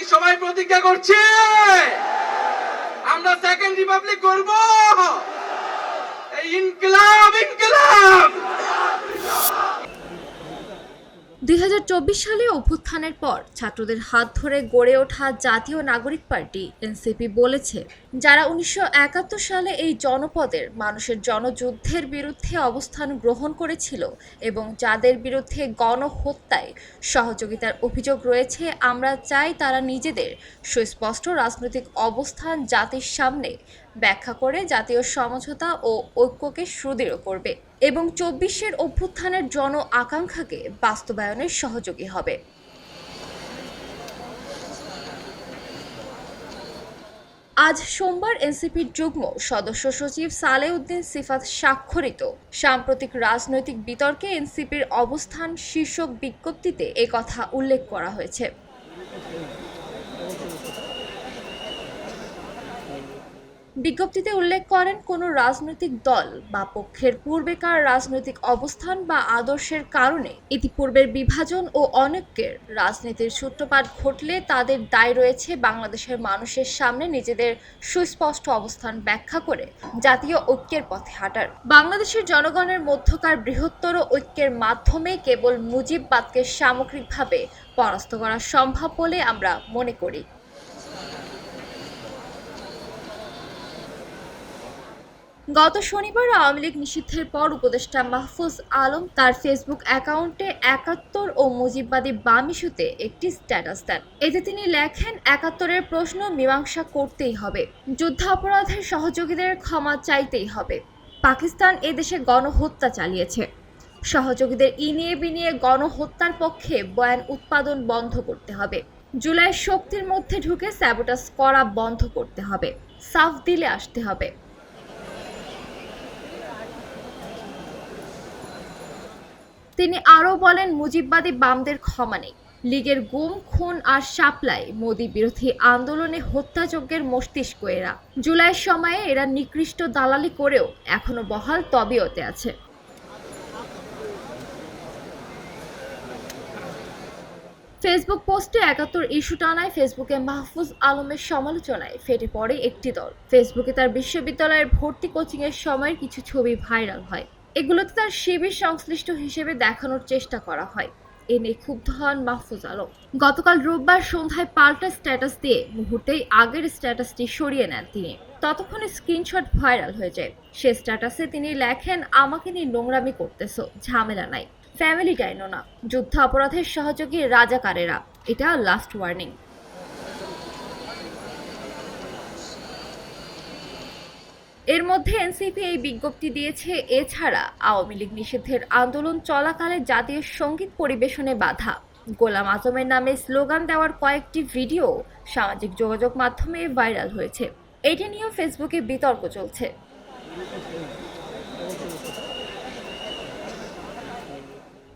কি সবাই প্রতিজ্ঞা করছে? আমরা সেকেন্ড রিপাবলিক করব। ইনকলাব ইনকিলাব! দুই হাজার চব্বিশ সালে অভ্যুত্থানের পর ছাত্রদের হাত ধরে গড়ে ওঠা জাতীয় নাগরিক পার্টি এনসিপি বলেছে, যারা উনিশশো একাত্তর সালে এই জনপদের মানুষের জনযুদ্ধের বিরুদ্ধে অবস্থান গ্রহণ করেছিল এবং যাদের বিরুদ্ধে গণহত্যায় সহযোগিতার অভিযোগ রয়েছে, আমরা চাই তারা নিজেদের সুস্পষ্ট রাজনৈতিক অবস্থান জাতির সামনে ব্যাখ্যা করে জাতীয় সমঝোতা ও ঐক্যকে সুদৃঢ় করবে। এবং চব্বিশের অভ্যুত্থানের জন আকাঙ্ক্ষাকে বাস্তবায়নের সহযোগী হবে। আজ সোমবার এনসিপির যুগ্ম সদস্য সচিব সালেউদ্দিন সিফাত স্বাক্ষরিত। সাম্প্রতিক রাজনৈতিক বিতর্কে এনসিপির অবস্থান শীর্ষক বিজ্ঞপ্তিতে একথা উল্লেখ করা হয়েছে। বিজ্ঞপ্তিতে উল্লেখ করেন, কোনো রাজনৈতিক দল বা পক্ষের পূর্বেকার রাজনৈতিক অবস্থান বা আদর্শের কারণে ইতিপূর্বের বিভাজন ও অনৈক্যের রাজনীতির সূত্রপাত ঘটলে তাদের দায় রয়েছে বাংলাদেশের মানুষের সামনে নিজেদের সুস্পষ্ট অবস্থান ব্যাখ্যা করে জাতীয় ঐক্যের পথে হাঁটার। বাংলাদেশের জনগণের মধ্যকার বৃহত্তর ঐক্যের মাধ্যমে কেবল মুজিববাদকে সামগ্রিকভাবে পরাস্ত করা সম্ভব বলে আমরা মনে করি। গত শনিবার আওয়ামী লীগ নিষিদ্ধের পর উপদেষ্টা মাহফুজ আলম তার ফেসবুক অ্যাকাউন্টে একাত্তর ও মুজিববাদী বাম ইস্যুতে একটি স্ট্যাটাস দেন। এতে তিনি লেখেন, একাত্তরের প্রশ্ন মীমাংসা করতেই হবে। যুদ্ধাপরাধের সহযোগীদের ক্ষমা চাইতেই হবে। পাকিস্তান এদেশে গণহত্যা চালিয়েছে। সহযোগীদের ইনিয়ে বিনিয়ে গণহত্যার পক্ষে বয়ান উৎপাদন বন্ধ করতে হবে। জুলাই শক্তির মধ্যে ঢুকে স্যাবোটাস করা বন্ধ করতে হবে। সাফ দিলে আসতে হবে। তিনি আরও বলেন, মুজিববাদী বামদের ক্ষমা নেই। লীগের গুম, খুন আর সাপ্লাই, মোদি বিরোধী আন্দোলনে হত্যাযজ্ঞের মস্তিষ্ক এরা। জুলাইয়ের সময়ে এরা নিকৃষ্ট দালালি করেও এখনও বহাল তবিয়তে আছে। ফেসবুক পোস্টে একাত্তর ইস্যু টানায় ফেসবুকে মাহফুজ আলমের সমালোচনায় ফেটে পড়ে একটি দল। ফেসবুকে তার বিশ্ববিদ্যালয়ের ভর্তি কোচিংয়ের সময়ের কিছু ছবি ভাইরাল হয়। এগুলোতে তার শিবির সংশ্লিষ্ট হিসেবে দেখানোর চেষ্টা করা হয়। এ নিয়ে হন মাহফুজ আলম। গতকাল রোববার সন্ধ্যায় পাল্টা স্ট্যাটাস দিয়ে মুহূর্তেই আগের স্ট্যাটাসটি সরিয়ে নেন তিনি। ততক্ষণে স্ক্রিনশট ভাইরাল হয়ে যায়। সে স্ট্যাটাসে তিনি লেখেন, আমাকে নিয়ে নোংরামি করতেছো, ঝামেলা নাই। ফ্যামিলি ডাইনো না। যুদ্ধ অপরাধের সহযোগী রাজাকারেরা। এটা লাস্ট ওয়ার্নিং এর মধ্যে এনসিপি এই বিজ্ঞপ্তি দিয়েছে, এছাড়া আওয়ামী লীগ নিষিদ্ধের আন্দোলন চলাকালে জাতীয় সংগীত পরিবেশনে বাধা। গোলাম আজমের নামে স্লোগান দেওয়ার কয়েকটি ভিডিও সামাজিক যোগাযোগ মাধ্যমে ভাইরাল হয়েছে। এটি নিয়েও ফেসবুকে বিতর্ক চলছে।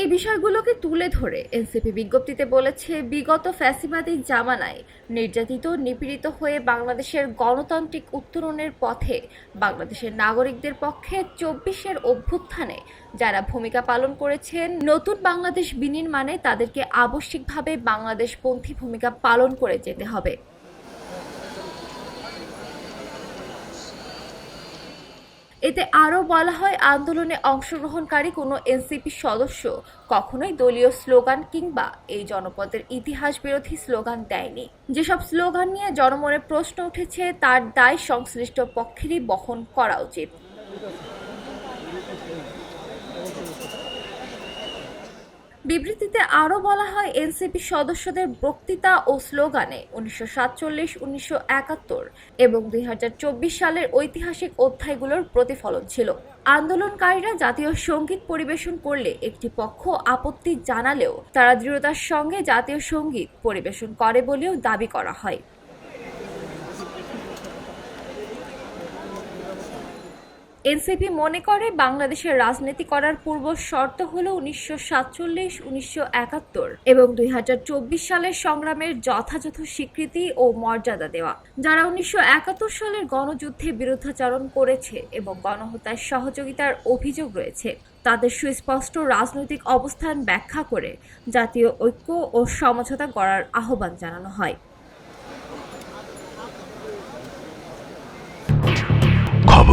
এই বিষয়গুলোকে তুলে ধরে এনসিপি বিজ্ঞপ্তিতে বলেছে, বিগত ফ্যাসিবাদী জামানায় নির্যাতিত, নিপীড়িত হয়ে বাংলাদেশের গণতান্ত্রিক উত্তরণের পথে বাংলাদেশের নাগরিকদের পক্ষে চব্বিশের অভ্যুত্থানে যারা ভূমিকা পালন করেছেন, নতুন বাংলাদেশ বিনির্মাণে তাদেরকে আবশ্যিকভাবে বাংলাদেশপন্থী ভূমিকা পালন করে যেতে হবে। এতে আরও বলা হয়, আন্দোলনে অংশগ্রহণকারী কোনো এনসিপি সদস্য কখনোই দলীয় স্লোগান কিংবা এই জনপদের ইতিহাস বিরোধী স্লোগান দেয়নি। যেসব স্লোগান নিয়ে জনমনে প্রশ্ন উঠেছে, তার দায় সংশ্লিষ্ট পক্ষেরই বহন করা উচিত। বিবৃতিতে আরও বলা হয়, এনসিপি সদস্যদের বক্তৃতা ও স্লোগানে উনিশশো সাতচল্লিশ, উনিশশো একাত্তর এবং দুই হাজার চব্বিশ সালের ঐতিহাসিক অধ্যায়গুলোর প্রতিফলন ছিল। আন্দোলনকারীরা জাতীয় সংগীত পরিবেশন করলে একটি পক্ষ আপত্তি জানালেও তারা দৃঢ়তার সঙ্গে জাতীয় সংগীত পরিবেশন করে বলেও দাবি করা হয়। এনসিপি মনে করে বাংলাদেশের রাজনীতি করার পূর্ব শর্ত হল উনিশশো সাতচল্লিশ, উনিশশো একাত্তর এবং দুই হাজার চব্বিশ সালের সংগ্রামের যথাযথ স্বীকৃতি ও মর্যাদা দেওয়া। যারা উনিশশো একাত্তর সালের গণযুদ্ধে বিরুদ্ধাচরণ করেছে এবং গণহত্যার সহযোগিতার অভিযোগ রয়েছে, তাদের সুস্পষ্ট রাজনৈতিক অবস্থান ব্যাখ্যা করে জাতীয় ঐক্য ও সমঝোতা করার আহ্বান জানানো হয়।